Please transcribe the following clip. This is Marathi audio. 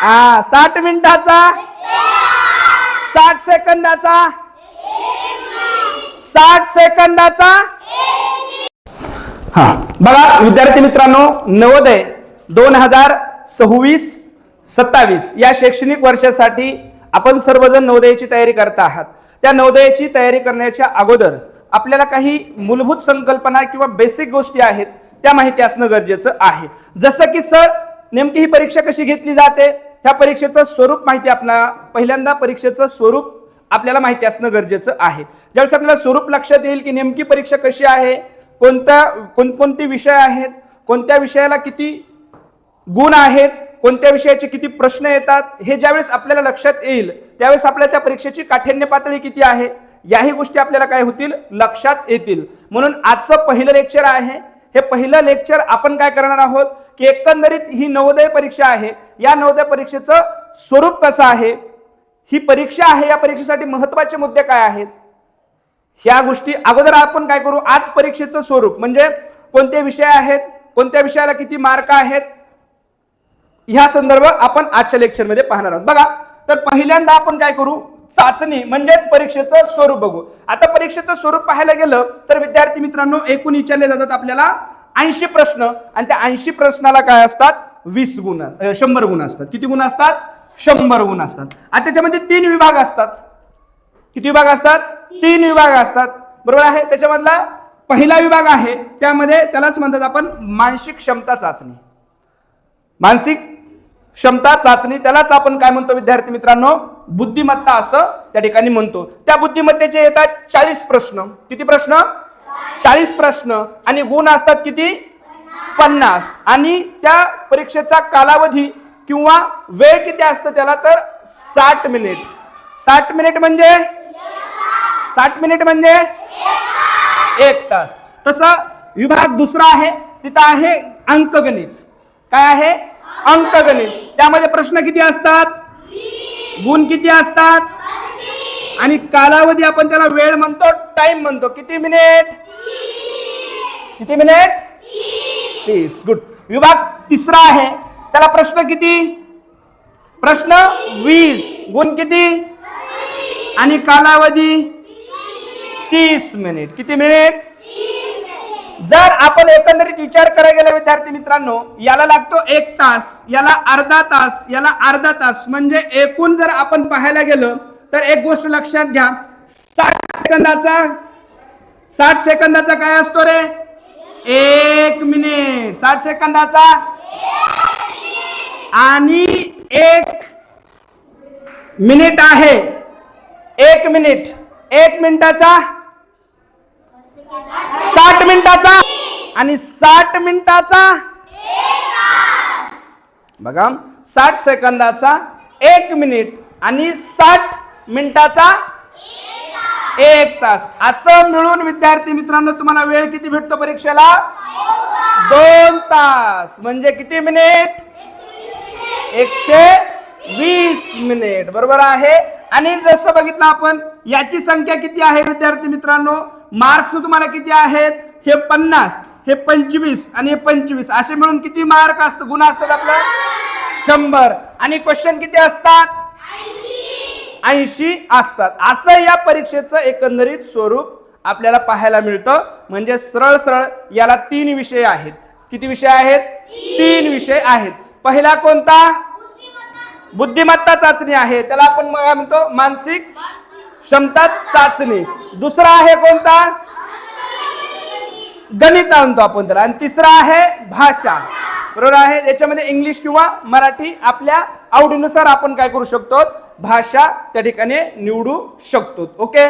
हा साठ मिनिटाचा? साठ सेकंदाचा? साठ सेकंदाचा? हा बघा विद्यार्थी मित्रांनो नवोदय दोन हजार सव्वीस सत्तावीस या शैक्षणिक वर्षासाठी आपण सर्वजण नवोदयाची तयारी करत आहात. त्या नवोदयाची तयारी करण्याच्या अगोदर आपल्याला काही मूलभूत संकल्पना किंवा बेसिक गोष्टी आहेत त्या माहिती असणं गरजेचं आहे. जसं की सर नेमकी ही परीक्षा कशी घेतली जाते? ह्या परीक्षेचं स्वरूप माहिती आपल्याला पहिल्यांदा परीक्षेचं स्वरूप आपल्याला माहिती असणं गरजेचं आहे. ज्यावेळेस आपल्याला स्वरूप लक्षात येईल की नेमकी परीक्षा कशी आहे कोणत्या कोणकोणते विषय आहेत कोणत्या विषयाला किती गुण आहेत कोणत्या विषयाचे किती प्रश्न येतात हे ज्यावेळेस आपल्याला लक्षात येईल त्यावेळेस आपल्या त्या परीक्षेची काठिण्य पातळी किती आहे याही गोष्टी आपल्याला काय होतील? लक्षात येतील. म्हणून आजचं पहिलं लेक्चर आहे हे पहिलं लेक्चर आपण काय करणार आहोत? की एकंदरीत ही नवोदय परीक्षा आहे. या नवोदय परीक्षेचं स्वरूप कसं आहे? ही परीक्षा आहे या परीक्षेसाठी महत्त्वाचे मुद्दे काय आहेत? ह्या गोष्टी अगोदर आपण काय करू? आज परीक्षेचं स्वरूप म्हणजे कोणते विषय आहेत? कोणत्या विषयाला किती मार्क आहेत? ह्या संदर्भ आपण आजच्या लेक्चरमध्ये पाहणार आहोत. बघा तर पहिल्यांदा आपण काय करू? चाचणी म्हणजेच परीक्षेचं स्वरूप बघू. आता परीक्षेचं स्वरूप पाहायला गेलं तर विद्यार्थी मित्रांनो एकूण विचारले जातात आपल्याला ऐंशी प्रश्न. आणि त्या ऐंशी प्रश्नाला काय असतात? वीस गुण शंभर गुण असतात. किती गुण असतात? शंभर गुण असतात. आणि त्याच्यामध्ये तीन विभाग असतात. किती विभाग असतात? तीन विभाग असतात. बरोबर आहे? त्याच्यामधला पहिला विभाग आहे. त्यामध्ये त्यालाच म्हणतात आपण मानसिक क्षमता चाचणी. मानसिक क्षमता चाचणी त्यालाच आपण काय म्हणतो विद्यार्थी मित्रांनो? बुद्धिमत्ता असं त्या ठिकाणी म्हणतो. त्या बुद्धिमत्तेचे येतात चाळीस प्रश्न. किती प्रश्न? चाळीस प्रश्न. आणि गुण असतात किती? पन्नास. आणि त्या परीक्षेचा कालावधी किंवा वेळ किती असतं त्याला तर साठ मिनिट. साठ मिनिट म्हणजे? साठ मिनिट म्हणजे? एक तास. तसं विभाग दुसरा आहे तिथं आहे अंकगणित. काय आहे? अंकगणित. त्यामध्ये प्रश्न किती असतात? गुण किती असतात? आणि कालावधी आपण त्याला वेळ म्हणतो टाइम म्हणतो. किती मिनिट किती मिनिट तीस. गुड विभाग तिसरा आहे. त्याला प्रश्न किती? प्रश्न वीस. गुण किती? आणि कालावधी? तीस मिनिट किती मिनिट जर आपण एकंदरीत विचार करायला गेला विद्यार्थी मित्रांनो याला लागतो एक तास याला अर्धा तास याला अर्धा तास. म्हणजे एकूण जर आपण पाहायला गेलो तर एक गोष्ट लक्षात घ्या. साठ सेकंदाचा साठ सेकंदाचा काय असतो रे? एक मिनिट. साठ सेकंदाचा? आणि एक मिनिट आहे. एक मिनिट. एक मिनिटाचा? मिनिटाचा आणि साठ मिनिटाचा बघा साठ सेकंदाचा एक मिनिट आणि साठ मिनिटाचा एक तास. असं मिळून विद्यार्थी मित्रांनो तुम्हाला वेळ किती भेटतो परीक्षेला? दोन तास. म्हणजे किती मिनिट? एकशे वीस मिनिट. बरोबर आहे? आणि जसं बघितलं आपण याची संख्या किती आहे विद्यार्थी मित्रांनो? मार्क्स तुम्हाला किती आहेत? हे पन्नास हे पंचवीस आणि हे पंचवीस असे मिळून किती मार्क असत? गुण असतात आपलं शंभर. आणि क्वेश्चन किती असतात? ऐंशी असतात. असं या परीक्षेचं एकंदरीत स्वरूप आपल्याला पाहायला मिळतं. म्हणजे सरळ सरळ याला तीन विषय आहेत. किती विषय आहेत? तीन विषय आहेत. पहिला कोणता? बुद्धिमत्ता चाचणी आहे. त्याला आपण मग म्हणतो? मानसिक क्षमता चाचणी. दुसरा आहे कोणता? गणित म्हणतो आपण त्याला. आणि तिसरा आहे भाषा. बरोबर आहे? याच्यामध्ये इंग्लिश किंवा मराठी आपल्या आवडीनुसार आपण काय करू शकतो? भाषा त्या ठिकाणी निवडू शकतो. ओके?